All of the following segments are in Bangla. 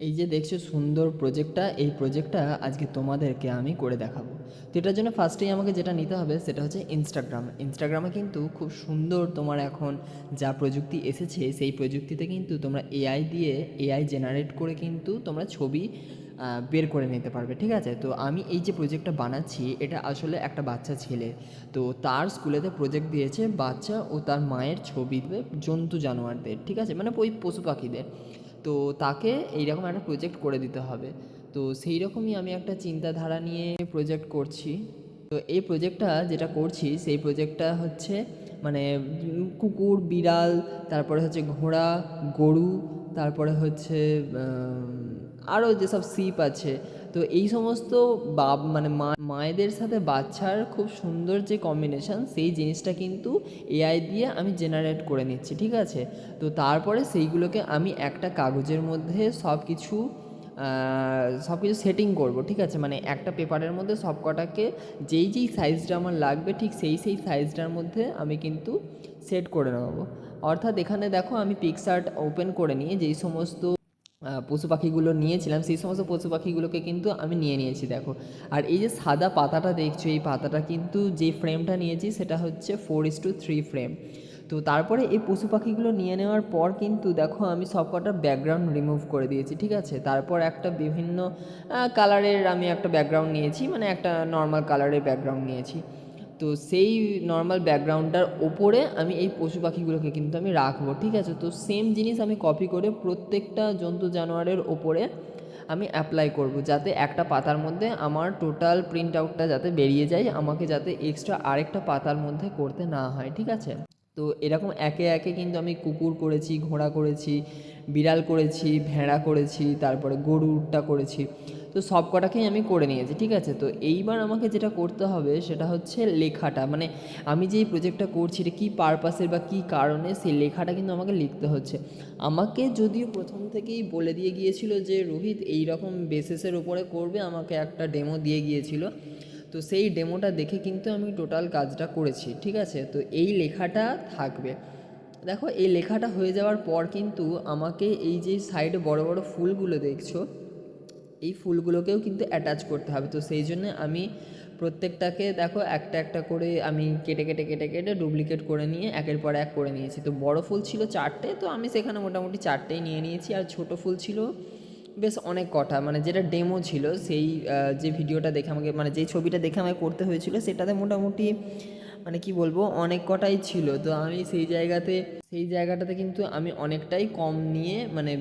এই যে দেখছ সুন্দর প্রজেক্টটা এই প্রজেক্টটা আজকে তোমাদেরকে আমি করে দেখাবো। তো এটার জন্য ফার্স্টেই আমাকে যেটা নিতে হবে সেটা হচ্ছে ইনস্টাগ্রাম ইনস্টাগ্রামে কিন্তু খুব সুন্দর তোমার এখন যা প্রযুক্তি এসেছে, সেই প্রযুক্তিতে কিন্তু তোমরা এআই দিয়ে এআই জেনারেট করে কিন্তু তোমরা ছবি বের করে নিতে পারবে, ঠিক আছে? তো আমি এই যে প্রজেক্টটা বানাচ্ছি, এটা আসলে একটা বাচ্চা ছেলে। তো তার স্কুলেতে প্রজেক্ট দিয়েছে বাচ্চা ও তার মায়ের ছবি জন্তু জানোয়ারদের, ঠিক আছে? মানে ওই পশু পাখিদের। তো তাকে এইরকম একটা প্রজেক্ট করে দিতে হবে। তো সেই রকমই আমি একটা চিন্তাধারা নিয়ে প্রজেক্ট করছি। তো এই প্রজেক্টটা যেটা করছি, সেই প্রজেক্টটা হচ্ছে মানে কুকুর, বিড়াল, তারপরে হচ্ছে ঘোড়া, গরু, তারপরে হচ্ছে আরও যেসব সিপ আছে। তো এই সমস্ত বাপ মানে মা, মায়েদের সাথে বাচ্চার খুব সুন্দর যে কম্বিনেশন সেই জিনিসটা কিন্তু এআই দিয়ে আমি জেনারেট করে নিচ্ছি, ঠিক আছে? তো তারপরে সেইগুলোকে আমি একটা কাগজের মধ্যে সব কিছু সব কিছু সেটিং করব, ঠিক আছে? মানে একটা পেপারের মধ্যে সব কটাকে যেই যেই সাইজটা আমার লাগবে, ঠিক সেই সেই সাইজটার মধ্যে আমি কিন্তু সেট করে নেব। অর্থাৎ এখানে দেখো আমি পিকসার্ট ওপেন করে নিয়ে যেই সমস্ত পশু পাখিগুলো নিয়েছিলাম, সেই সমস্ত পশু পাখিগুলোকে কিন্তু আমি নিয়ে নিয়েছি, দেখো। আর এই যে সাদা পাতাটা দেখছ, এই পাতাটা কিন্তু যে ফ্রেমটা নিয়েছি, সেটা হচ্ছে four is to three frame তো তারপরে এই পশু পাখিগুলো নিয়ে নেওয়ার পর কিন্তু দেখো, আমি সবকটা ব্যাকগ্রাউন্ড রিমুভ করে দিয়েছি, ঠিক আছে? তারপর একটা বিভিন্ন কালারের আমি একটা ব্যাকগ্রাউন্ড নিয়েছি মানে একটা নর্মাল কালারের ব্যাকগ্রাউন্ড নিয়েছি। তো সেই নর্মাল ব্যাকগ্রাউন্ডটার ওপরে আমি এই পশু পাখিগুলোকে কিন্তু আমি রাখব, ঠিক আছে? তো সেম জিনিস আমি কপি করে প্রত্যেকটা জন্তু জানোয়ারের ওপরে আমি অ্যাপ্লাই করব, যাতে একটা পাতার মধ্যে আমার টোটাল প্রিন্ট আউটটা যাতে বেরিয়ে যায়, আমাকে যাতে এক্সট্রা আরেকটা পাতার মধ্যে করতে না হয়, ঠিক আছে? তো এরকম একে একে কিন্তু আমি কুকুর করেছি, ঘোড়া করেছি, বিড়াল করেছি, ভেড়া করেছি, তারপরে গরুরটা করেছি। তো সব কটাকেই আমি করে নিয়েছি, ঠিক আছে? তো এইবার আমাকে যেটা করতে হবে সেটা হচ্ছে লেখাটা। মানে আমি যেই প্রজেক্টটা করছি, এটা কী পারপাসের বা কী কারণে সেই লেখাটা কিন্তু আমাকে লিখতে হচ্ছে। আমাকে যদিও প্রথম থেকেই বলে দিয়ে গিয়েছিল যে, রোহিত এই রকম বেসিসের উপরে করবে, আমাকে একটা ডেমো দিয়ে গিয়েছিল। তো সেই ডেমোটা দেখে কিন্তু আমি টোটাল কাজটা করেছি, ঠিক আছে? তো এই লেখাটা থাকবে। দেখো, এই লেখাটা হয়ে যাওয়ার পর কিন্তু আমাকে এই যে সাইডে বড় বড় ফুলগুলো দেখছ এই ফুলগুলোকেও কিন্তু অ্যাটাচ করতে হবে। তো সেই জন্য আমি প্রত্যেকটাকে দেখো একটা একটা করে আমি কেটে কেটে কেটে কেটে ডুপ্লিকেট করে নিয়ে একের পর এক করে নিয়েছি। তো বড় ফুল ছিল চারটে, তো আমি সেখানে মোটামুটি চারটেই নিয়ে নিয়েছি। আর ছোট ফুল ছিল বেশ অনেক কটা মানে যেটা ডেমো ছিল সেই যে ভিডিওটা দেখে আমাকে মানে যেই ছবিটা দেখে আমাকে করতে হয়েছিল সেটাতে মোটামুটি মানে কি বলব, অনেক কটাই ছিল। তো আমি সেই জায়গাতে, সেই জায়গাটাতে কিন্তু আমি অনেকটাই কম নিয়ে মানে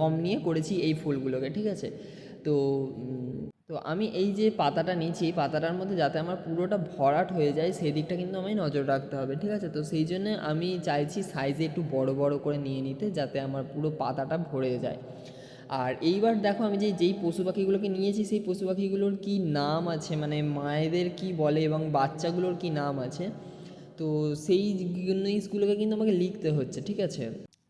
কম নিয়ে করেছি এই ফুলগুলোকে, ঠিক আছে? তো তো আমি এই যে পাতাটা নিয়েছি পাতাটার মধ্যে যাতে আমার পুরোটা ভরাট হয়ে যায় সেই দিকটা কিন্তু আমায় নজর রাখতে হবে, ঠিক আছে? তো সেই জন্য আমি চাইছি সাইজে একটু বড় বড় করে নিয়ে নিতে, যাতে আমার পুরো পাতাটা ভরে যায়। আর এইবার দেখো আমি যে, যেই পশু পাখিগুলোকে নিয়েছি, সেই পশু পাখিগুলোর কী নাম আছে? মানে মায়েদের কি বলে এবং বাচ্চাগুলোর কি নাম আছে? তো সেই জিনিসগুলোকে কিন্তু আমাকে লিখতে হচ্ছে, ঠিক আছে?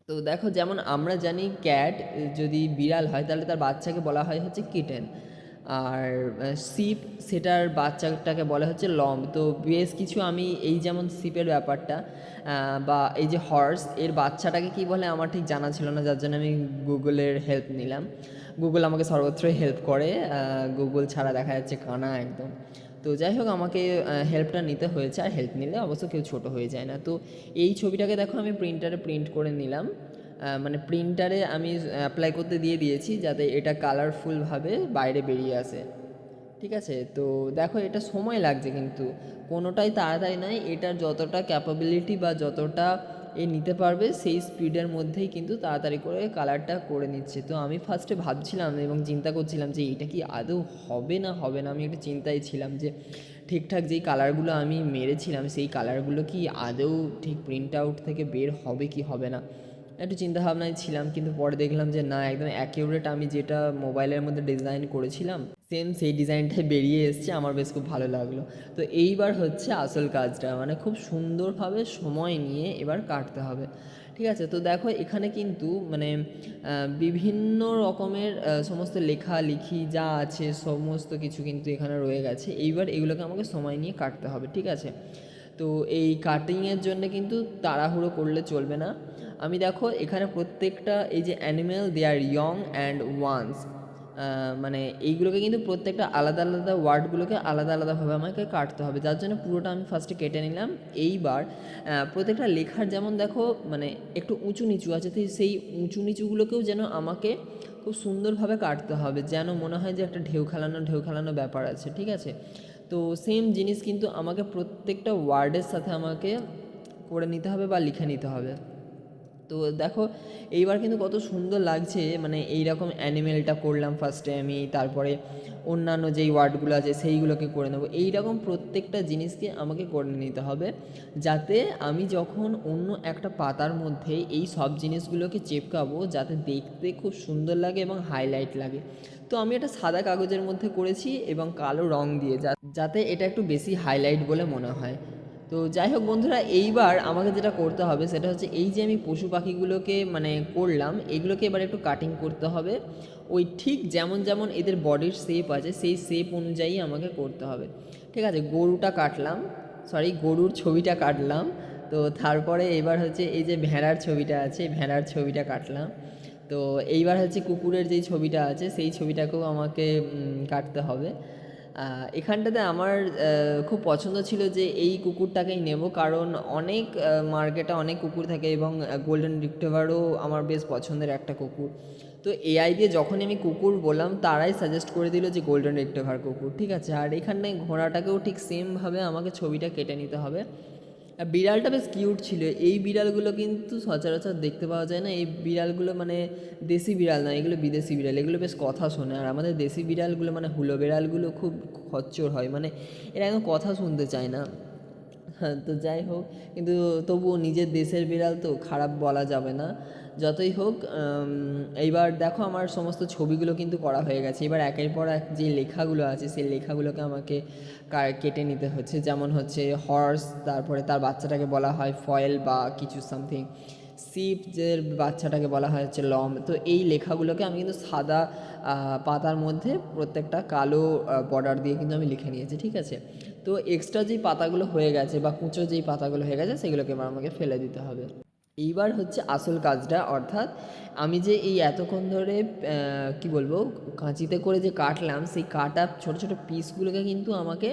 তো দেখো যেমন আমরা জানি ক্যাট যদি বিড়াল হয়, তাহলে তার বাচ্চাকে বলা হয় হচ্ছে কিটেন আর সিপ সেটার বাচ্চাটাকে বলা হচ্ছে লম তো বেশ কিছু আমি এই যেমন সিপের ব্যাপারটা বা এই যে হর্স এর বাচ্চাটাকে কি বলে আমার ঠিক জানা ছিল না, যার জন্য আমি গুগলের হেল্প নিলাম। গুগল আমাকে সর্বত্রই হেল্প করে গুগল ছাড়া দেখা যাচ্ছে কানা একদম। তো যাই হোক, আমাকে হেল্পটা নিতে হয়েছে। আর হেল্প নিলে অবশ্য কেউ ছোট হয়ে যায় না। তো এই ছবিটাকে দেখো, আমি প্রিন্টারে প্রিন্ট করে নিলাম। মানে প্রিন্টারে আমি অ্যাপ্লাই করতে দিয়ে দিয়েছি যাতে এটা কালারফুলভাবে বাইরে বেরিয়ে আসে। ঠিক আছে? তো দেখো, এটা সময় লাগছে কিন্তু। কোনোটাই তাড়াতাড়ি নয়। এটার যতটা ক্যাপাবিলিটি বা যতটা এ নিতে পারবে, সেই স্পিডের মধ্যেই কিন্তু তাড়াতাড়ি করে কালারটা করে নিচ্ছে। তো আমি ফার্স্টে ভাবছিলাম এবং চিন্তা করছিলাম যে এটা কি আদৌ হবে না হবে না? আমি একটা চিন্তায় ছিলাম যে ঠিকঠাক যেই কালারগুলো আমি মেরেছিলাম, সেই কালারগুলো কি আদৌ ঠিক প্রিন্ট আউট থেকে বের হবে কি হবে না? একটু চিন্তাভাবনায় ছিলাম, কিন্তু পরে দেখলাম যে না, একদম অ্যাকিউরেট আমি যেটা মোবাইলের মধ্যে ডিজাইন করেছিলাম সেম সেই ডিজাইনটাই বেরিয়ে এসছে, আমার বেশ খুব ভালো লাগল। তো এইবার হচ্ছে আসল কাজটা মানে খুব সুন্দরভাবে সময় নিয়ে এবার কাটতে হবে। ঠিক আছে? তো দেখো, এখানে কিন্তু মানে বিভিন্ন রকমের সমস্ত লেখালেখি যা আছে, সমস্ত কিছু কিন্তু এখানে রয়ে গেছে। এইবার এগুলোকে আমাকে সময় নিয়ে কাটতে হবে, ঠিক আছে? তো এই কাটিংয়ের জন্য কিন্তু তাড়াহুড়ো করলে চলবে না। আমি দেখো, এখানে প্রত্যেকটা, এই যে animal they are young and ones মানে এইগুলোকে কিন্তু প্রত্যেকটা আলাদা আলাদা ওয়ার্ডগুলোকে আলাদা আলাদাভাবে আমাকে কাটতে হবে। যার জন্য পুরোটা আমি ফার্স্টে কেটে নিলাম। এইবার প্রত্যেকটা লেখার যেমন দেখো মানে একটু উঁচু নিচু আছে, তো সেই উঁচু নিচুগুলোকেও যেন আমাকে খুব সুন্দরভাবে কাটতে হবে, যেন মনে হয় যে একটা ঢেউ খেলানো ঢেউ খেলানো ব্যাপার আছে, ঠিক আছে? তো সেম জিনিস কিন্তু আমাকে প্রত্যেকটা ওয়ার্ডের সাথে আমাকে করে নিতে হবে বা লিখে নিতে হবে। তো দেখো, এইবার কিন্তু কত সুন্দর লাগছে মানে এই রকম অ্যানিমেলটা করলাম ফার্স্টে আমি, তারপরে অন্যান্য যেই ওয়ার্ডগুলো আছে সেইগুলোকে করে নেব। এই রকম প্রত্যেকটা জিনিসকে আমাকে করে নিতে হবে, যাতে আমি যখন অন্য একটা পাতার মধ্যে এই সব জিনিসগুলোকে চেপকাবো, যাতে দেখতে খুব সুন্দর লাগে এবং হাইলাইট লাগে। তো আমি এটা সাদা কাগজের মধ্যে করেছি এবং কালো রং দিয়ে যাতে এটা একটু বেশি হাইলাইট বলে মনে হয়। তো যাই হোক বন্ধুরা, এইবার আমাকে যেটা করতে হবে সেটা হচ্ছে এই যে আমি পশু পাখিগুলোকে মানে করলাম, এগুলোকে এবার একটু কাটিং করতে হবে। ওই ঠিক যেমন যেমন এদের বডির শেপ আছে, সেই শেপ অনুযায়ী আমাকে করতে হবে। ঠিক আছে, গরুটা কাটলাম সরি গরুর ছবিটা কাটলাম, তো তারপরে এবার হচ্ছে এই যে ভেড়ার ছবিটা আছে, ভেড়ার ছবিটা কাটলাম। তো এইবার হচ্ছে কুকুরের যেই ছবিটা আছে, সেই ছবিটাকেও আমাকে কাটতে হবে। এখানটাতে আমার খুব পছন্দ ছিল যে এই কুকুরটাকেই নেব কারণ অনেক মার্কেটে অনেক কুকুর থাকে এবং গোল্ডেন রিক্টেভারও আমার বেশ পছন্দের একটা কুকুর। তো এআই দিয়ে যখনই আমি কুকুর বললাম, তারাই সাজেস্ট করে দিল যে গোল্ডেন রিক্টেভার কুকুর, ঠিক আছে? আর এখানটায় ঘোড়াটাকেও ঠিক সেমভাবে আমাকে ছবিটা কেটে নিতে হবে। বিড়ালটা বেশ কিউট ছিল। এই বিড়ালগুলো কিন্তু সচরাচর দেখতে পাওয়া যায় না। এই বিড়ালগুলো মানে দেশি বিড়াল না এগুলো বিদেশি বিড়াল। এগুলো বেশ কথা শোনে। আর আমাদের দেশি বিড়ালগুলো মানে হুলো বিড়ালগুলো খুব খচ্চর হয়। মানে এরা একদম কথা শুনতে চায় না। হ্যাঁ তো যাই হোক। কিন্তু তবুও নিজের দেশের বিড়াল তো খারাপ বলা যাবে না। যতই হোক এইবার দেখো আমার সমস্ত ছবিগুলো কিন্তু করা হয়ে গেছে। এবার একের পর এক যে লেখাগুলো আছে, সেই লেখাগুলোকে আমাকে কেটে নিতে হচ্ছে। যেমন হচ্ছে হর্স তারপরে তার বাচ্চাটাকে বলা হয় ফয়েল বা কিছু সামথিং সিপ যে বাচ্চাটাকে বলা হয় হচ্ছে লম তো এই লেখাগুলোকে আমি কিন্তু সাদা পাতার মধ্যে প্রত্যেকটা কালো বর্ডার দিয়ে কিন্তু আমি লিখে নিয়েছি, ঠিক আছে? তো এক্সট্রা যেই পাতাগুলো হয়ে গেছে বা কুঁচো যেই পাতাগুলো হয়ে গেছে, সেগুলোকে এবার আমাকে ফেলে দিতে হবে। এইবার হচ্ছে আসল কাজটা, অর্থাৎ আমি যে এই এতক্ষণ ধরে কি বলব, কাঁচিতে করে যে কাটলাম, সেই কাটা ছোট ছোট পিসগুলোকে কিন্তু আমাকে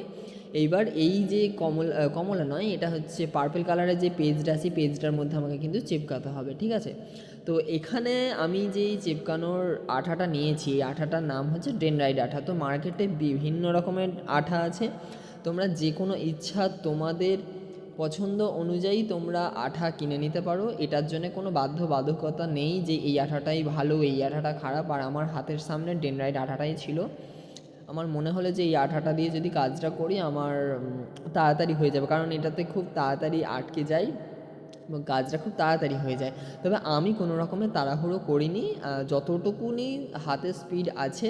এইবার এই যে কমল কমলা নয়, এটা হচ্ছে পার্পল কালারের যে পেজটা আছে পেজটার মধ্যে আমাকে কিন্তু চেপকাতে হবে, ঠিক আছে? তো এখানে আমি যেই চেপকানোর আঠাটা নিয়েছি, এই আঠাটার নাম হচ্ছে ডেনরাইড আঠা। তো মার্কেটে বিভিন্ন রকমের আঠা আছে। তোমরা যে কোনো ইচ্ছা তোমাদের পছন্দ অনুযায়ী তোমরা আঠা কিনে নিতে পারো। এটার জন্য কোনো বাধ্যবাধকতা নেই যে এই আঠাটাই ভালো, এই আঠাটা খারাপ, আর আমার হাতের সামনে ডেনরাইট আঠাটাই ছিল। আমার মনে হলো যে এই আঠাটা দিয়ে যদি কাজটা করি, আমার তাড়াতাড়ি হয়ে যাবে। কারণ এটাতে খুব তাড়াতাড়ি আটকে যায়। এবং কাজটা খুব তাড়াতাড়ি হয়ে যায়। তবে আমি কোনো রকমের তাড়াহুড়ো করিনি যতটুকুনি হাতে স্পিড আছে,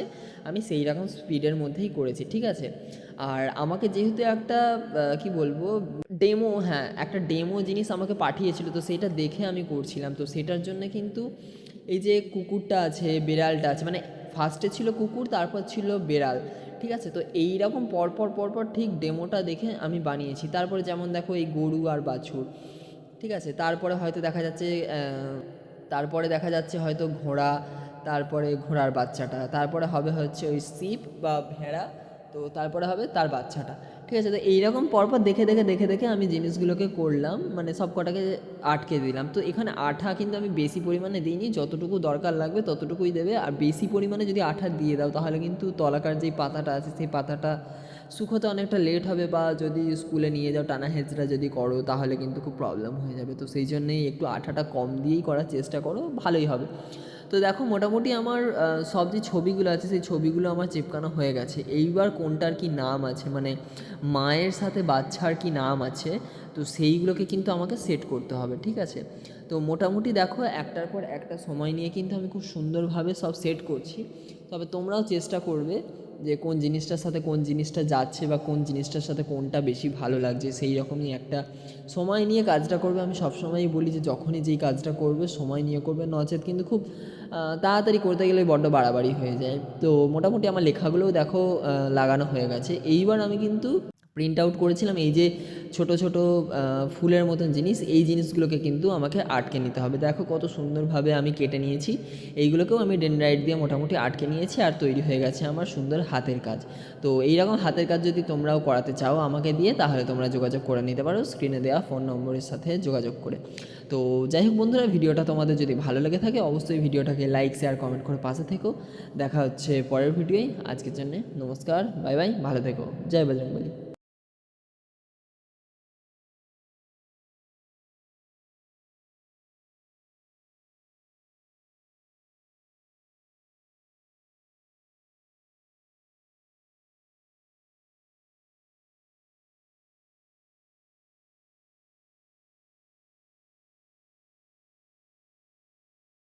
আমি সেই রকম স্পিডের মধ্যেই করেছি, ঠিক আছে? আর আমাকে যেহেতু একটা কি বলব ডেমো হ্যাঁ একটা ডেমো জিনিস আমাকে পাঠিয়েছিল, তো সেটা দেখে আমি করছিলাম। তো সেটার জন্য কিন্তু এই যে কুকুরটা আছে, বিড়ালটা আছে মানে ফার্স্টে ছিল কুকুর, তারপর ছিল বেড়াল, ঠিক আছে? তো এই রকম পরপর পরপর ঠিক ডেমোটা দেখে আমি বানিয়েছি। তারপরে যেমন দেখো এই গরু আর বাছুর। ঠিক আছে, তারপরে হয়তো দেখা যাচ্ছে তারপরে দেখা যাচ্ছে হয়তো ঘোড়া, তারপরে ঘোড়ার বাচ্চাটা, তারপরে হবে হচ্ছে ওই সিপ বা ভেড়া তো তারপরে হবে তার বাচ্চাটা। ঠিক আছে, তো এইরকম পরপর দেখে দেখে দেখে দেখে আমি জিনিসগুলোকে করলাম মানে সব কটাকে আটকে দিলাম। তো এখানে আঠা কিন্তু আমি বেশি পরিমাণে দিইনি, যতটুকু দরকার লাগবে ততটুকুই দেবে। আর বেশি পরিমাণে যদি আঠা দিয়ে দাও, তাহলে কিন্তু তলাকার যেই পাতাটা আছে, সেই পাতাটা শুকোতে অনেকটা লেট হবে বা যদি স্কুলে নিয়ে যাও, টানা হেঁচড়া যদি করো, তাহলে কিন্তু খুব প্রবলেম হয়ে যাবে। তো সেই জন্যেই একটু আঠাটা কম দিয়েই করার চেষ্টা করো, ভালোই হবে। তো দেখো মোটামুটি আমার সব যে ছবিগুলো আছে সেই ছবিগুলো আমার চিপকানো হয়ে গেছে। এইবার কোনটার কি নাম আছে? মানে মায়ের সাথে বাচ্চার কি নাম আছে? তো সেইগুলোকে কিন্তু আমাকে সেট করতে হবে, ঠিক আছে? তো মোটামুটি দেখো একটার পর একটা সময় নিয়ে কিন্তু আমি খুব সুন্দরভাবে সব সেট করছি। তবে তোমরাও চেষ্টা করবে যে কোন জিনিসটার সাথে কোন জিনিসটা যাচ্ছে বা কোন জিনিসটার সাথে কোনটা বেশি ভালো লাগছে, সেই রকমই একটা সময় নিয়ে কাজটা করবে। আমি সবসময়ই বলি যে যখনই যেই কাজটা করবে, সময় নিয়ে করবে। নচেত কিন্তু খুব তাড়াতাড়ি করতে গেলে বড্ড বাড়াবাড়ি হয়ে যায়। তো মোটামুটি আমার লেখাগুলোও দেখো লাগানো হয়ে গেছে। এইবার আমি কিন্তু প্রিন্ট আউট করেছিলাম। এই যে ছোট ছোট ফুলের মতন জিনিস, এই জিনিসগুলোকে কিন্তু আমাকে আটকে নিতে হবে। দেখো কত সুন্দরভাবে আমি কেটে নিয়েছি। এইগুলোকেও আমি ডেনড্রাইট দিয়ে মোটামুটি আটকে নিয়েছি আর তৈরি হয়ে গেছে আমার সুন্দর হাতের কাজ। তো এইরকম হাতের কাজ যদি তোমরাও করাতে চাও আমাকে দিয়ে, তাহলে তোমরা যোগাযোগ করে নিতে পারো। স্ক্রিনে দেওয়া ফোন নম্বরের সাথে যোগাযোগ করে। তো যাই হোক বন্ধুরা, ভিডিওটা তোমাদের যদি ভালো লেগে থাকে, অবশ্যই ভিডিওটাকে লাইক শেয়ার কমেন্ট করে পাশে থেকো। দেখা হচ্ছে পরের ভিডিওয়। আজকের জন্য নমস্কার বাই বাই ভালো থেকো। জয় বজরংবলী।